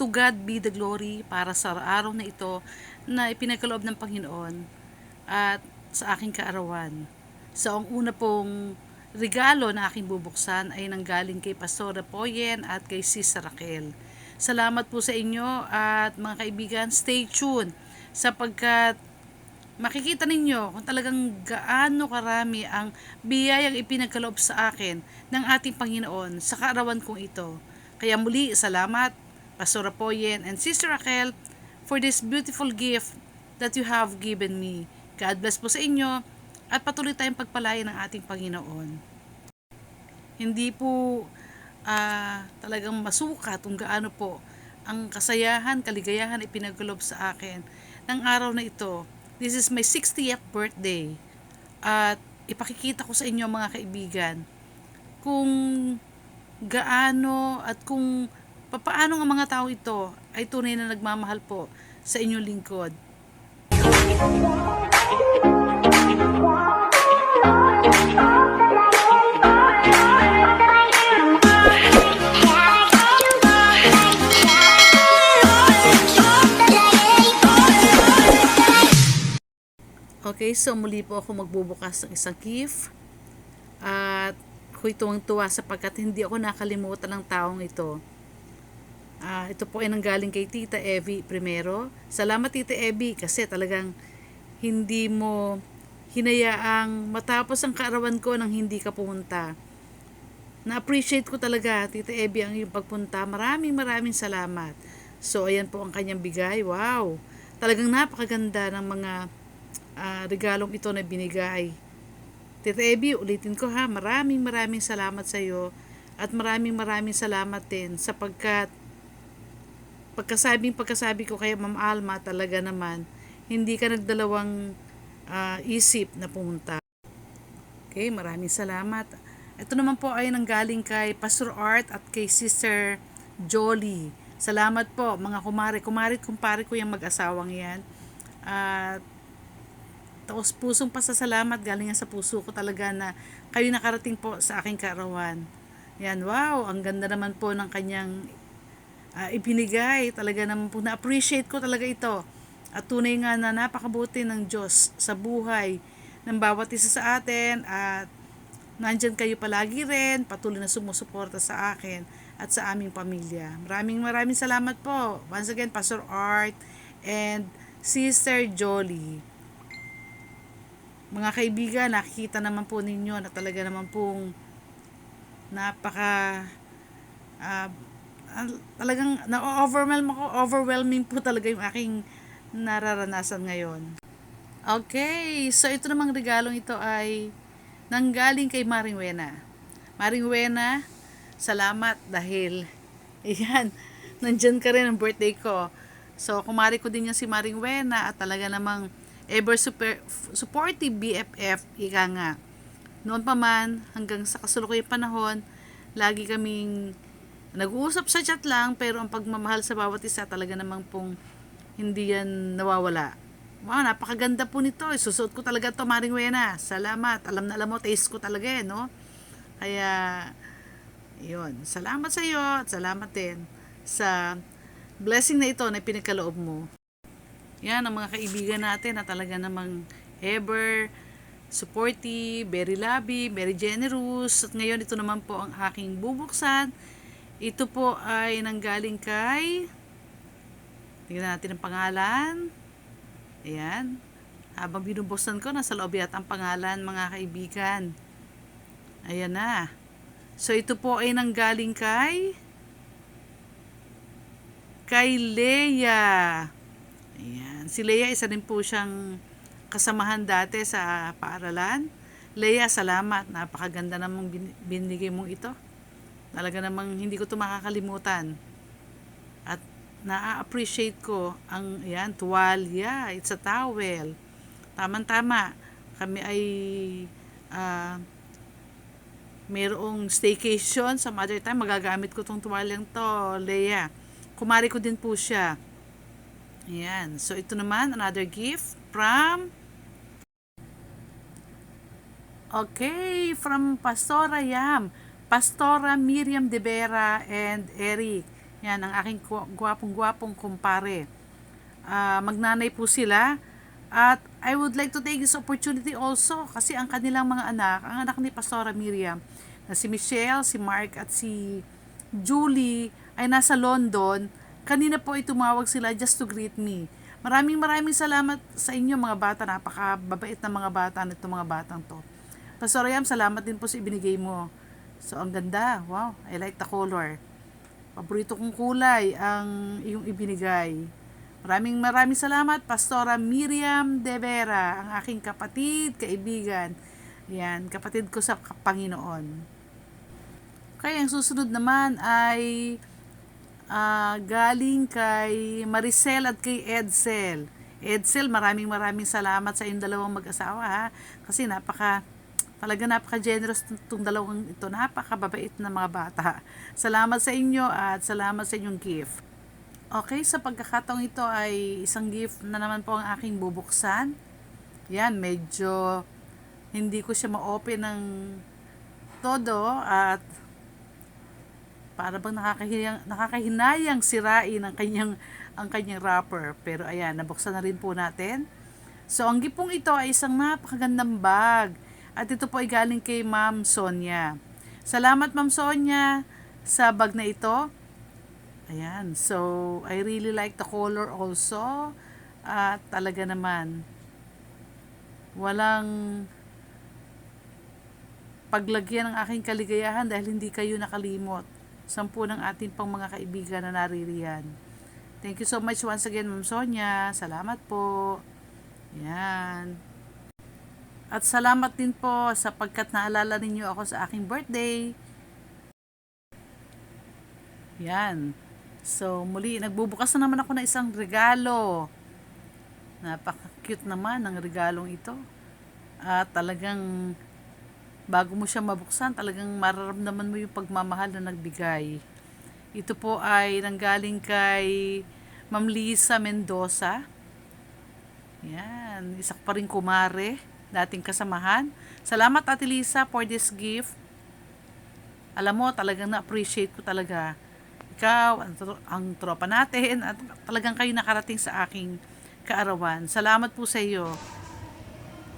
to God be the glory para sa araw na ito na ipinagkaloob ng Panginoon at sa aking kaarawan. So, ang una pong regalo na aking bubuksan ay nanggaling kay Pastora Poyen at kay Sister Raquel. Salamat po sa inyo at mga kaibigan, stay tuned sapagkat makikita ninyo kung talagang gaano karami ang biyayang ipinagkaloob sa akin ng ating Panginoon sa kaarawan kong ito. Kaya muli, salamat, Pastora Poyen and Sister Raquel, for this beautiful gift that you have given me. God bless po sa inyo at patuloy tayong pagpalain ng ating Panginoon. Hindi po ah, talagang masukat kung gaano po ang kasayahan, kaligayahan ipinagkalob sa akin ng araw na ito. This is my 60th birthday. At ipakikita ko sa inyo mga kaibigan kung gaano at kung papaano ang mga tao ito ay tunay na nagmamahal po sa inyong lingkod. Okay, so muli po ako magbubukas ng isang gift. At ako'y tuwang-tuwa sapagkat hindi ako nakalimutan ng taong ito. Ah, ito po ay nanggaling kay Tita Evie primero. Salamat Tita Evie kasi talagang hindi mo hinayaang matapos ang kaarawan ko nang hindi ka pumunta. Na-appreciate ko talaga, Tita Evie, ang iyong pagpunta. Maraming maraming salamat. So, ayan po ang kanyang bigay. Wow! Talagang napakaganda ng mga ah, regalong ito na binigay. Tita Evie, ulitin ko ha, maraming maraming salamat sa iyo at maraming maraming salamat din sapagkat pagkasabing pagkasabi ko kay Ma'am Alma talaga naman hindi ka nagdalawang ah, isip na pumunta. Okay, maraming salamat. Ito naman po ay nanggaling kay Pastor Art at kay Sister Jolie. Salamat po mga kumare. Kumare kumpare ko yung mag-asawang yan. At taos pusong pasasalamat galing yan sa puso ko talaga na kayo nakarating po sa aking kaarawan. Yan, wow, ang ganda naman po ng kanyang ah, ibinigay. Talaga naman po na-appreciate ko talaga ito. At tunay nga na napakabuti ng Diyos sa buhay ng bawat isa sa atin at nandyan kayo palagi rin, patuloy na sumusuporta sa akin at sa aming pamilya. Maraming maraming salamat po. Once again, Pastor Art and Sister Jolie. Mga kaibigan, nakikita naman po ninyo na talaga naman pong napaka ah, talagang na-overwhelm ako, overwhelming po talaga yung aking nararanasan ngayon. Okay, so ito namang regalong ito ay nanggaling kay Maring Wena. Maring Wena, salamat dahil Ayan, nandyan ka rin ang birthday ko. So, kumari ko din yan si Maring Wena at talaga namang ever super, supportive BFF, ika nga. Noon pa man, hanggang sa kasulukuyang panahon, lagi kaming nag-uusap sa chat lang, pero ang pagmamahal sa bawat isa talaga namang pong hindi yan nawawala. Wow, napakaganda po nito. Susuot ko talaga to Maring Wena. Salamat. Alam na alam mo, taste ko talaga eh, no? Kaya, yun. Salamat sa iyo at salamat din sa blessing na ito na pinagkaloob mo. Yan ang mga kaibigan natin na talaga namang ever supportive, very loving, very generous. At ngayon ito naman po ang aking bubuksan. Ito po ay nanggaling kay Tingnan natin ang pangalan. Ayan. Habang binubuksan ko, nasa loob yata ang pangalan, mga kaibigan. Ayan na. So, ito po ay nanggaling kay kay Leia. Ayan. Si Leia, isa rin po siyang kasamahan dati sa paaralan. Leia, salamat. Napakaganda namang bin- binigay mong ito. Talaga namang hindi ko ito makakalimutan. At na-appreciate ko ang yan, tuwalya. It's a towel. Tama-tama. Kami ay ah, mayroong staycation sa mother time, magagamit ko tong tuwalyang to, Leia. Kumari ko din po siya. Ayan. So, ito naman, another gift from Okay, from Pastora Yam. Pastora Miriam De Vera and Eric. Yan, ang aking gwa- gwapong-gwapong kumpare. Ah, magnanay po sila. At I would like to take this opportunity also kasi ang kanilang mga anak, ang anak ni Pastora Miriam, na si Michelle, si Mark at si Julie ay nasa London. Kanina po ay tumawag sila just to greet me. Maraming maraming salamat sa inyo mga bata. Napakababait na mga bata nito mga batang to. Pastor Yam, salamat din po sa ibinigay mo. So, ang ganda. Wow, I like the color. Paborito kong kulay ang iyong ibinigay. Maraming maraming salamat, Pastora Miriam De Vera, ang aking kapatid, kaibigan. Yan, kapatid ko sa Panginoon. Kaya ang susunod naman ay ah, galing kay Maricel at kay Edsel. Edsel, maraming maraming salamat sa inyong dalawang mag-asawa ha. Kasi napaka, talaga napaka-generous itong dalawang ito. Napaka-babait na mga bata. Salamat sa inyo at salamat sa inyong gift. Okay, sa pagkakataong ito ay isang gift na naman po ang aking bubuksan. Yan, medyo hindi ko siya ma-open ng todo at para bang nakakahinayang, nakakahinayang sirain ang kanyang ang kanyang wrapper. Pero ayan, nabuksan na rin po natin. So, ang gipong ito ay isang napakagandang bag. At ito po ay galing kay Ma'am Sonia. Salamat Ma'am Sonia sa bag na ito. Ayan. So, I really like the color also. At talaga naman, walang paglagyan ng aking kaligayahan dahil hindi kayo nakalimot. Sampu ng ating pang mga kaibigan na naririyan. Thank you so much once again, Ma'am Sonia. Salamat po. Yan. At salamat din po sapagkat naalala ninyo ako sa aking birthday. Yan. So, muli, nagbubukas na naman ako ng isang regalo. Napaka-cute naman ng regalong ito. At talagang, bago mo siya mabuksan, talagang mararamdaman mo yung pagmamahal na nagbigay. Ito po ay nanggaling kay Ma'am Lisa Mendoza. Yan, isa pa rin kumare, dating kasamahan. Salamat Ate Lisa for this gift. Alam mo, talagang na-appreciate ko talaga ikaw, ang, ang tropa natin, at talagang kayo nakarating sa aking kaarawan. Salamat po sa iyo.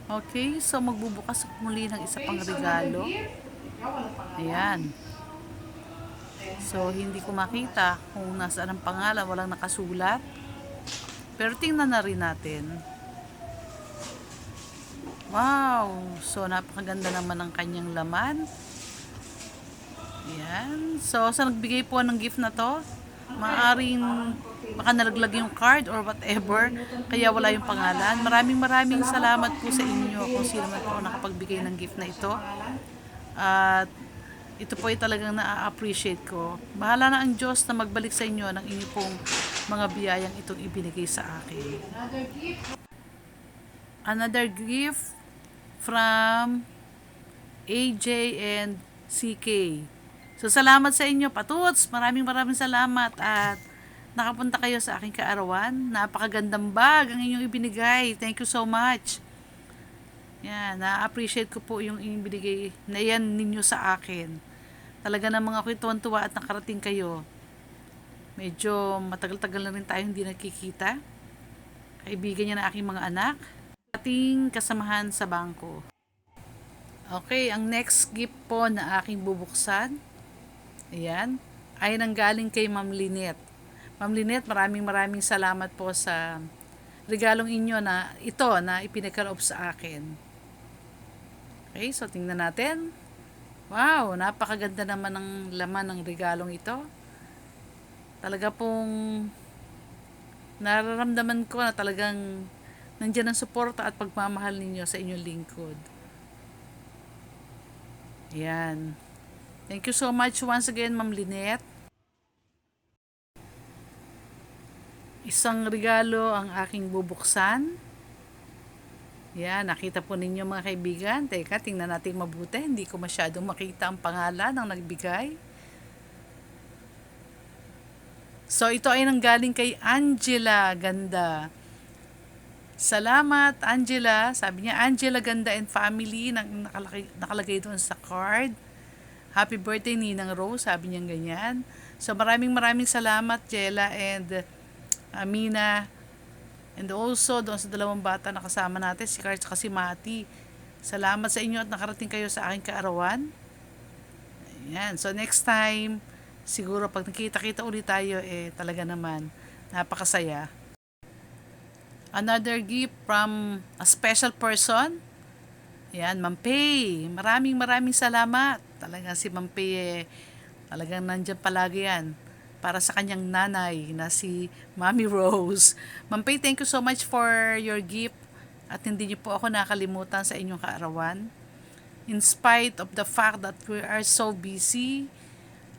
Okay, so magbubukas muli ng isa pang regalo. Ayan. So, hindi ko makita kung nasaan ang pangalan, walang nakasulat. Pero tingnan na rin natin. Wow! So, napakaganda naman ng kanyang laman. Ayan. So, sa nagbigay po ng gift na to, maaring baka nalaglag yung card or whatever, kaya wala yung pangalan. Maraming maraming salamat po sa inyo kung sino man po nakapagbigay ng gift na ito. At ito po ay talagang na-appreciate ko. Bahala na ang Diyos na magbalik sa inyo ng inyong pong mga biyayang itong ibinigay sa akin. Another gift from AJ and CK. So, salamat sa inyo, patuts. Maraming maraming salamat at nakapunta kayo sa aking kaarawan. Napakagandang bag ang inyong ibinigay. Thank you so much. Yan, na-appreciate ko po yung inyong binigay na yan ninyo sa akin. Talaga namang ako'y tuwan-tuwa at nakarating kayo. Medyo matagal-tagal na rin tayo hindi nagkikita. Kaibigan niya na aking mga anak. Ating kasamahan sa bangko. Okay, ang next gift po na aking bubuksan Ayan. Ay nanggaling kay Ma'am Linet. Ma'am Linet, maraming maraming salamat po sa regalong inyo na ito na ipinagkaloob sa akin. Okay, so tingnan natin. Wow, napakaganda naman ng laman ng regalong ito. Talaga pong nararamdaman ko na talagang nandiyan ang suporta at pagmamahal ninyo sa inyong lingkod. Yan. Thank you so much once again, Ma'am Lynette. Isang regalo ang aking bubuksan. Yan, nakita po ninyo mga kaibigan. Teka, tingnan natin mabuti. Hindi ko masyadong makita ang pangalan ng nagbigay. So, ito ay nanggaling kay Angela Ganda. Salamat, Angela. Sabi niya, Angela Ganda and family. Nang nakalagay, nakalagay doon sa card. Happy birthday, Ninang Rose. Sabi niya ganyan. So maraming maraming salamat Jella and uh, Amina and also doon sa dalawang bata na kasama natin si Carl at si Mati. Salamat sa inyo at nakarating kayo sa aking kaarawan. Ayan. So next time, siguro pag nakita-kita ulit tayo, eh talaga naman, napakasaya. Another gift from a special person. Ayan, Ma'am Pei. Maraming maraming salamat. Talagang si Ma'am Pei, eh, talagang nandyan palagi yan para sa kanyang nanay na si Mommy Rose. Ma'am Pei, thank you so much for your gift at hindi niyo po ako nakalimutan sa inyong kaarawan. In spite of the fact that we are so busy,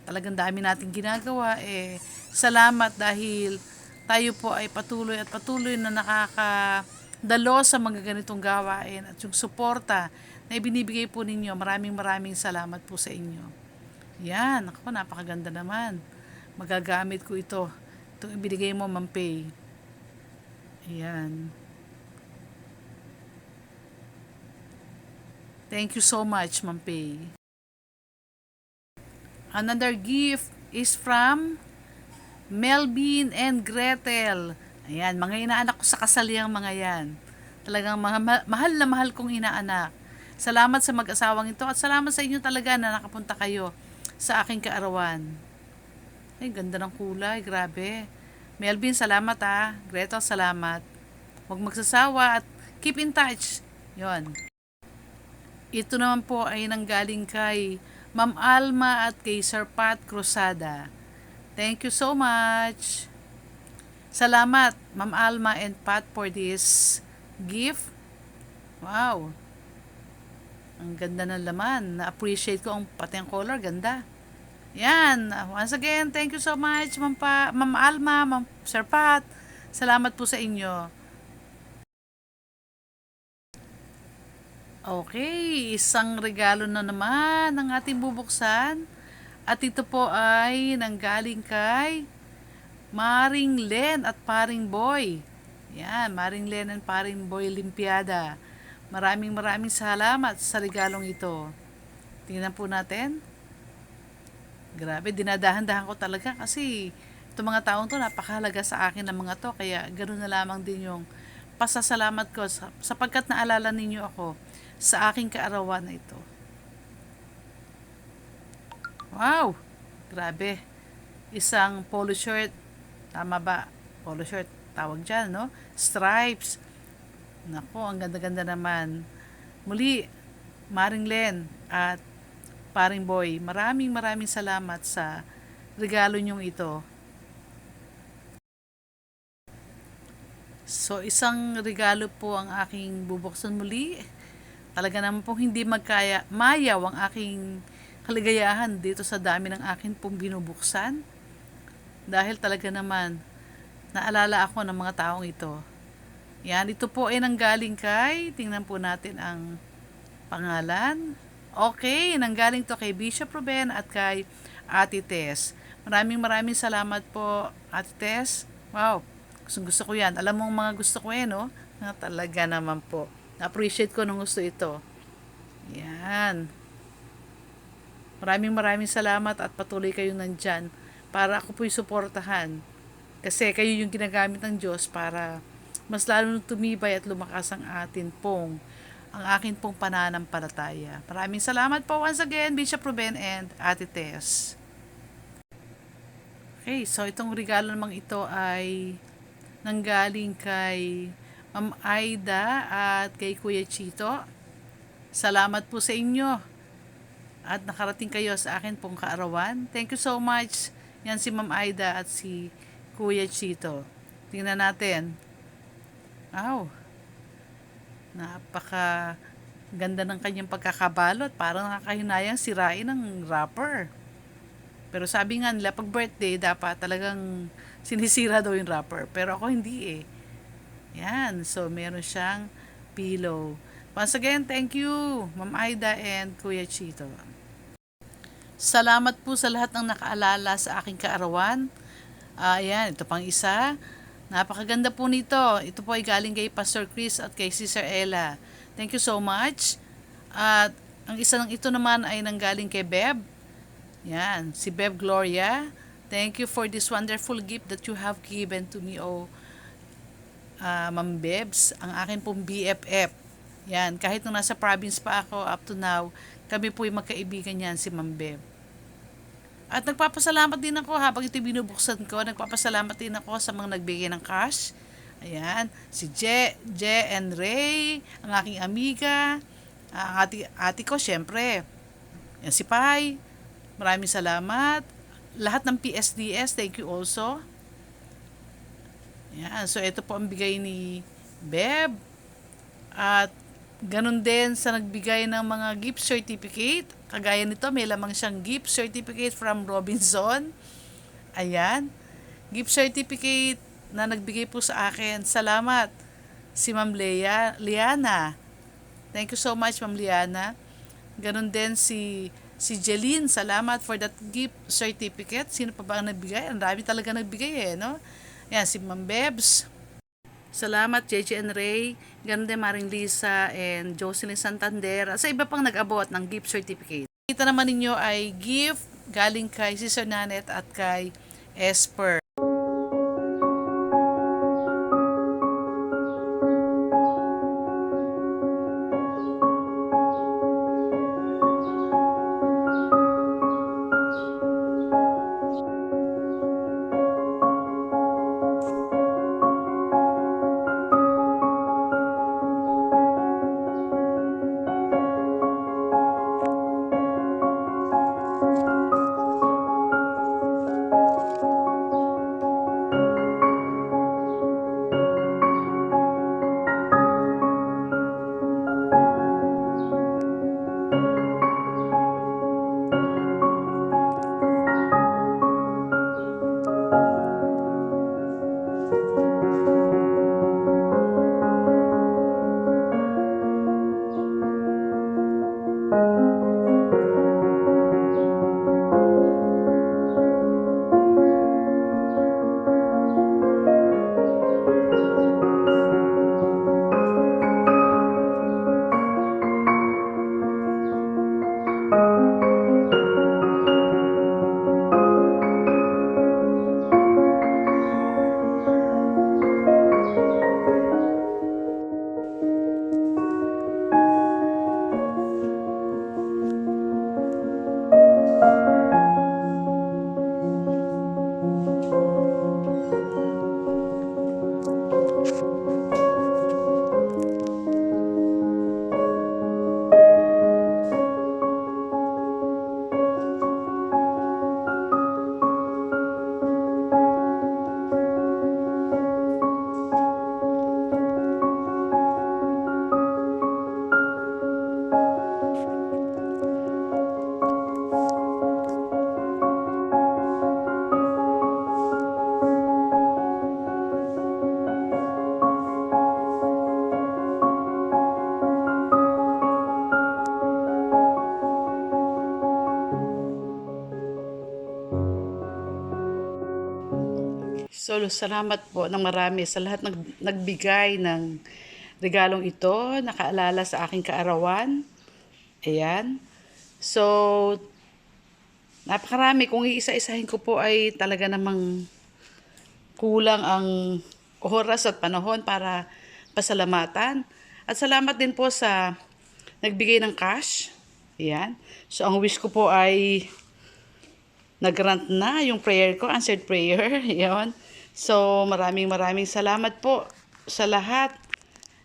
talagang dami nating ginagawa, eh, salamat dahil tayo po ay patuloy at patuloy na nakakadalo sa mga ganitong gawain at yung suporta na ibinibigay po ninyo. Maraming maraming salamat po sa inyo. Yan, ako napakaganda naman. Magagamit ko ito. Itong ibinigay mo, Ma'am Pei. Ayan. Thank you so much, Ma'am Pei. Another gift is from Melvin and Gretel. Ayan, mga inaanak ko sa kasaliang mga yan. Talagang ma- mahal na mahal kong inaanak. Salamat sa mag-asawang ito at salamat sa inyo talaga na nakapunta kayo sa aking kaarawan. Ay, ganda ng kulay. Grabe. Melvin, salamat ah. Gretel, salamat. Huwag magsasawa at keep in touch. Yon. Ito naman po ay nanggaling kay Ma'am Alma at kay Sir Pat Cruzada. Thank you so much. Salamat, Ma'am Alma and Pat for this gift. Wow. Ang ganda ng laman. Na-appreciate ko ang pati ang color. Ganda. Yan. Once again, thank you so much, Ma'am, pa, Ma'am Alma, Ma'am Sir Pat. Salamat po sa inyo. Okay, isang regalo na naman ang ating bubuksan. At ito po ay nanggaling kay Maring Len at Paring Boy. Yan, Maring Len and Paring Boy Limpiada. Maraming maraming salamat sa regalong ito. Tingnan po natin. Grabe, dinadahan-dahan ko talaga kasi itong mga taong to napakahalaga sa akin ng mga to. Kaya ganoon na lamang din yung pasasalamat ko sapagkat naalala ninyo ako sa aking kaarawan na ito. Wow! Grabe. Isang polo shirt. Tama ba? Polo shirt. Tawag dyan, no? Stripes. Nako, ang ganda-ganda naman. Muli, Maring Len at Paring Boy, maraming maraming salamat sa regalo nyong ito. So, isang regalo po ang aking bubuksan muli. Talaga naman po hindi magkaya, mayaw ang aking kaligayahan dito sa dami ng akin pong binubuksan. Dahil talaga naman, naalala ako ng mga taong ito. Yan, ito po ay nanggaling kay, tingnan po natin ang pangalan. Okay, nanggaling to kay Bishop Ruben at kay Ate Tess. Maraming maraming salamat po, Ate Tess. Wow, gusto, gusto ko yan. Alam mo mga gusto ko eh, no? Na talaga naman po. Na-appreciate ko nung gusto ito. Yan. Maraming maraming salamat at patuloy kayong nandyan para ako po'y suportahan. Kasi kayo yung ginagamit ng Diyos para mas lalo tumibay at lumakas ang atin pong ang akin pong pananampalataya. Maraming salamat po once again, Bishop Ruben and Ate Tess. Okay, so itong regalo namang ito ay nanggaling kay Ma'am Aida at kay Kuya Chito. Salamat po sa inyo. At nakarating kayo sa akin pong kaarawan. Thank you so much. Yan si Ma'am Aida at si Kuya Chito. Tingnan natin. Aw. Napaka ganda ng kanyang pagkakabalot. Parang nakakahinayang sirain ng wrapper. Pero sabi nga nila, pag birthday, dapat talagang sinisira daw yung wrapper. Pero ako hindi eh. Yan. So, meron siyang pillow. Once again, thank you, Ma'am Aida and Kuya Chito. Salamat po sa lahat ng nakaalala sa aking kaarawan. Uh, ayan, ito pang isa. Napakaganda po nito. Ito po ay galing kay Pastor Chris at kay Sister Ella. Thank you so much. At ang isa ng ito naman ay nanggaling kay Beb. Yan, si Beb Gloria. Thank you for this wonderful gift that you have given to me, oh, uh, Ma'am Bebs, ang akin pong BFF. Yan, kahit nung nasa province pa ako up to now, kami po yung magkaibigan yan, si Ma'am Beb. At nagpapasalamat din ako habang ito binubuksan ko, nagpapasalamat din ako sa mga nagbigay ng cash. Ayan, si Je, Je and Ray, ang aking amiga, ang ati, ati ko, syempre. Yan, si Pai, maraming salamat. Lahat ng PSDS, thank you also. Yan, so ito po ang bigay ni Beb. At ganun din sa nagbigay ng mga gift certificate. Kagaya nito, may lamang siyang gift certificate from Robinson. Ayan. Gift certificate na nagbigay po sa akin. Salamat. Si Ma'am Lea, Liana. Thank you so much, Ma'am Liana. Ganun din si si Jeline. Salamat for that gift certificate. Sino pa ba ang nagbigay? Ang dami talaga nagbigay eh, no? Yan, si Ma'am Bebs. Salamat, JJ and Ray. Ganun din Maring Lisa and Jocelyn Santander. At sa iba pang nag-abot ng gift certificate. Kita naman ninyo ay gift galing kay Sister Nanet at kay Esper. So, salamat po ng marami sa lahat nag, nagbigay ng regalong ito, nakaalala sa aking kaarawan. Ayan. So, napakarami. Kung iisa-isahin ko po ay talaga namang kulang ang oras at panahon para pasalamatan. At salamat din po sa nagbigay ng cash. Ayan. So, ang wish ko po ay nag-grant na yung prayer ko, answered prayer. Yon. So, maraming maraming salamat po sa lahat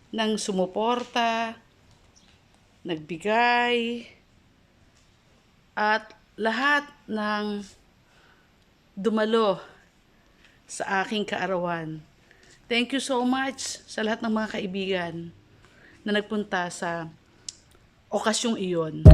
ng sumuporta, nagbigay, at lahat ng dumalo sa aking kaarawan. Thank you so much sa lahat ng mga kaibigan na nagpunta sa okasyong iyon.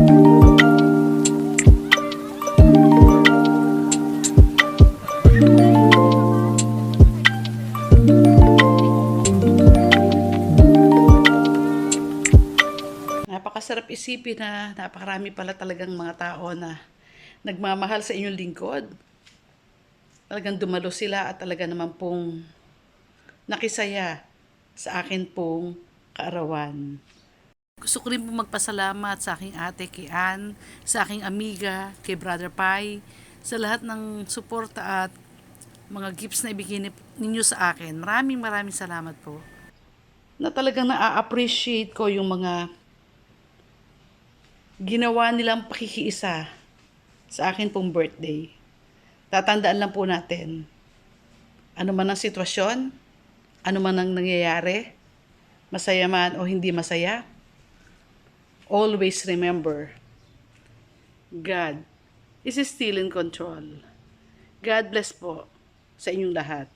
Napakasarap isipin na napakarami pala talagang mga tao na nagmamahal sa inyong lingkod. Talagang dumalo sila at talaga naman pong nakisaya sa akin pong kaarawan. Gusto ko rin po magpasalamat sa aking ate kay Ann, sa aking amiga kay Brother Pai, sa lahat ng suporta at mga gifts na ibigay ni- ninyo sa akin. Maraming maraming salamat po. Na talagang na-appreciate ko yung mga ginawa nilang pakikiisa sa akin pong birthday. Tatandaan lang po natin, ano man ang sitwasyon, ano man ang nangyayari, masaya man o hindi masaya, always remember, God is still in control. God bless po sa inyong lahat.